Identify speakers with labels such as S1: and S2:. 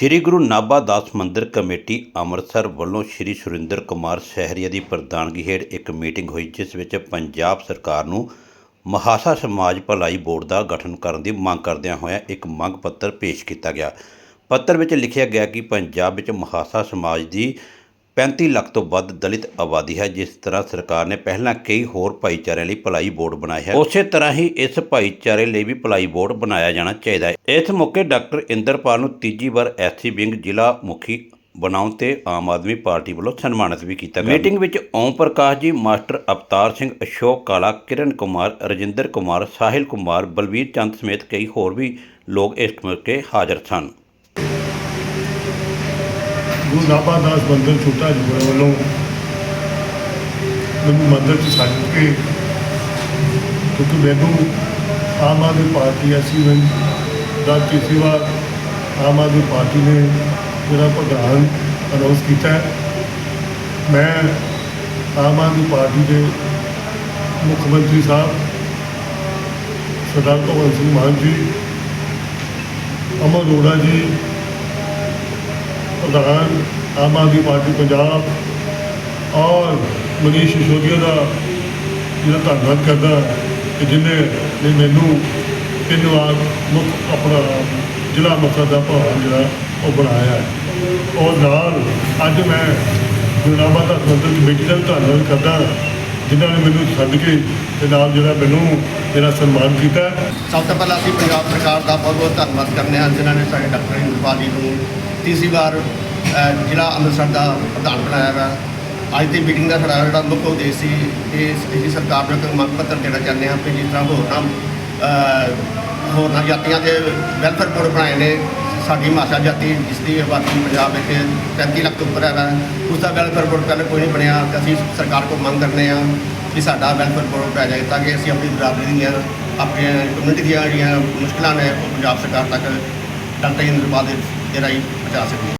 S1: ਸ੍ਰੀ ਗੁਰੂ ਨਾਭਾ ਦਾਸ ਮੰਦਿਰ ਕਮੇਟੀ ਅੰਮ੍ਰਿਤਸਰ ਵੱਲੋਂ ਸ੍ਰੀ ਸੁਰਿੰਦਰ ਕੁਮਾਰ ਸਹਿਰੀਆ ਦੀ ਪ੍ਰਧਾਨਗੀ ਹੇਠ ਇੱਕ ਮੀਟਿੰਗ ਹੋਈ, ਜਿਸ ਵਿੱਚ ਪੰਜਾਬ ਸਰਕਾਰ ਨੂੰ ਮਹਾਸਾ ਸਮਾਜ ਭਲਾਈ ਬੋਰਡ ਦਾ ਗਠਨ ਕਰਨ ਦੀ ਮੰਗ ਕਰਦਿਆਂ ਹੋਇਆਂ ਇੱਕ ਮੰਗ ਪੱਤਰ ਪੇਸ਼ ਕੀਤਾ ਗਿਆ। ਪੱਤਰ ਵਿੱਚ ਲਿਖਿਆ ਗਿਆ ਕਿ ਪੰਜਾਬ ਵਿੱਚ ਮਹਾਸਾ ਸਮਾਜ ਦੀ 35 ਲੱਖ ਤੋਂ ਵੱਧ ਦਲਿਤ ਆਬਾਦੀ ਹੈ, ਜਿਸ ਤਰ੍ਹਾਂ ਸਰਕਾਰ ਨੇ ਪਹਿਲਾਂ ਕਈ ਹੋਰ ਭਾਈਚਾਰਿਆਂ ਲਈ ਭਲਾਈ ਬੋਰਡ ਬਣਾਇਆ ਹੈ। ਉਸੇ ਤਰ੍ਹਾਂ ਹੀ ਇਸ ਭਾਈਚਾਰੇ ਲਈ ਵੀ ਭਲਾਈ ਬੋਰਡ ਬਣਾਇਆ ਜਾਣਾ ਚਾਹੀਦਾ ਹੈ। ਇਸ ਮੌਕੇ ਡਾਕਟਰ ਇੰਦਰਪਾਲ ਨੂੰ ਤੀਜੀ ਵਾਰ ਐਸਸੀ ਵਿੰਗ ਜ਼ਿਲ੍ਹਾ ਮੁਖੀ ਬਣਾਉਣ ਤੇ ਆਮ ਆਦਮੀ ਪਾਰਟੀ ਵੱਲੋਂ ਸਨਮਾਨਿਤ ਵੀ ਕੀਤਾ ਗਿਆ। ਮੀਟਿੰਗ ਵਿੱਚ ਓਮ ਪ੍ਰਕਾਸ਼ ਜੀ, ਮਾਸਟਰ ਅਵਤਾਰ ਸਿੰਘ, ਅਸ਼ੋਕ ਕਾਲਾ, ਕਿਰਨ ਕੁਮਾਰ, ਰਜਿੰਦਰ ਕੁਮਾਰ, ਸਾਹਿਲ ਕੁਮਾਰ, ਬਲਵੀਰ ਚੰਦ ਸਮੇਤ ਕਈ ਹੋਰ ਵੀ ਲੋਕ ਇਸ ਮੌਕੇ ਹਾਜ਼ਰ ਸਨ।
S2: ਗੁਰੂ ਨਾਭਾ ਦਾਸ ਮੰਦਰ ਛੋਟਾ ਜੁਗੜ ਵੱਲੋਂ ਮੈਨੂੰ ਮੰਦਰ ਚ ਛੱਡ ਕੇ, ਕਿਉਂਕਿ ਮੈਨੂੰ ਆਮ ਆਦਮੀ ਪਾਰਟੀ ਐਸੀ ਵਿੰਗ ਦਾ ਕਿਸੇ ਵਾਰ ਆਮ ਆਦਮੀ ਪਾਰਟੀ ਨੇ ਮੇਰਾ ਪ੍ਰਧਾਨ ਅਨਾਉਂਸ ਕੀਤਾ ਮੈਂ ਆਮ ਆਦਮੀ ਪਾਰਟੀ ਦੇ ਮੁੱਖ ਮੰਤਰੀ ਸਾਹਿਬ, ਸਰਦਾਰ ਭਗਵੰਤ ਸਿੰਘ ਮਾਨ ਜੀ, ਅਮਰ ਅਰੋੜਾ ਜੀ ਪ੍ਰਧਾਨ ਆਮ ਆਦਮੀ ਪਾਰਟੀ ਪੰਜਾਬ ਔਰ ਮਨੀਸ਼ ਸਿਸੋਦੀਆ ਦਾ ਜਿਹੜਾ ਧੰਨਵਾਦ ਕਰਦਾ ਕਿ ਜਿਨੇ ਨੇ ਮੈਨੂੰ ਤਿੰਨ ਵਾਰ ਮੁੱਖ ਆਪਣਾ ਜ਼ਿਲ੍ਹਾ ਮਸਾ ਦਾ ਭਵਨ ਜਿਹੜਾ ਉਹ ਬਣਾਇਆ। ਔਰ ਨਾਲ ਅੱਜ ਮੈਂ ਗੁਰਨਾਮਾ ਦਾ ਮੰਦਰ ਕਮੇਟੀ ਦਾ ਵੀ ਧੰਨਵਾਦ ਕਰਦਾ, ਜਿਨ੍ਹਾਂ ਨੇ ਮੈਨੂੰ ਛੱਡ ਕੇ ਤੇ ਨਾਲ ਜਿਹੜਾ ਮੈਨੂੰ ਮੇਰਾ ਸਨਮਾਨ ਕੀਤਾ।
S3: ਸਭ ਤੋਂ ਪਹਿਲਾਂ ਅਸੀਂ ਪੰਜਾਬ ਸਰਕਾਰ ਦਾ ਬਹੁਤ ਬਹੁਤ ਧੰਨਵਾਦ ਕਰਨੇ ਹਾਂ, ਜਿਨ੍ਹਾਂ ਨੇ ਸਾਡੇ ਡਾਕਟਰ ਇੰਦਰਪਾਲ ਜੀ ਨੂੰ ਤੀਸਰੀ ਵਾਰ ਜ਼ਿਲ੍ਹਾ ਅੰਮ੍ਰਿਤਸਰ ਦਾ ਪ੍ਰਧਾਨ ਬਣਾਇਆ ਹੈ ਅੱਜ ਦੀ ਮੀਟਿੰਗ ਦਾ ਸਾਡਾ ਜਿਹੜਾ ਮੁੱਖ ਉਦੇਸ਼ ਸੀ ਕਿ ਅਸੀਂ ਸਰਕਾਰ ਨੂੰ ਇੱਕ ਮੰਗ ਪੱਤਰ ਦੇਣਾ ਚਾਹੁੰਦੇ ਹਾਂ ਕਿ ਜਿਸ ਤਰ੍ਹਾਂ ਹੋਰਨਾਂ ਹੋਰਨਾਂ ਜਾਤੀਆਂ ਦੇ ਵੈਲਫੇਅਰ ਬੋਰਡ ਬਣਾਏ ਨੇ, ਸਾਡੀ ਮਾਸ਼ਾ ਜਾਤੀ, ਜਿਸ ਦੀ ਆਬਾਦੀ ਪੰਜਾਬ ਵਿੱਚ 35 ਲੱਖ ਤੋਂ ਉੱਪਰ ਹੈ ਉਸ ਦਾ ਵੈਲਫੇਅਰ ਬੋਰਡ ਪਹਿਲਾਂ ਕੋਈ ਨਹੀਂ ਬਣਿਆ, ਤੇ ਅਸੀਂ ਸਰਕਾਰ ਕੋਲ ਮੰਗ ਕਰਨੇ ਆ ਕਿ ਸਾਡਾ ਵੈਲਫੇਅਰ ਬੋਰਡ ਪੈ ਜਾਏ, ਤਾਂ ਕਿ ਅਸੀਂ ਆਪਣੀ ਬਰਾਬਰੀ ਦੀਆਂ, ਆਪਣੀਆਂ ਕਮਿਊਨਿਟੀ ਦੀਆਂ ਜਿਹੜੀਆਂ ਮੁਸ਼ਕਲਾਂ ਨੇ, ਉਹ ਪੰਜਾਬ ਸਰਕਾਰ ਤੱਕ ਡਾਕਟਰ ਇੰਦਰਪਾਲ ਦੇ ਦੇ ਰਾਹੀਂ ਪਹੁੰਚਾ ਸਕੀਏ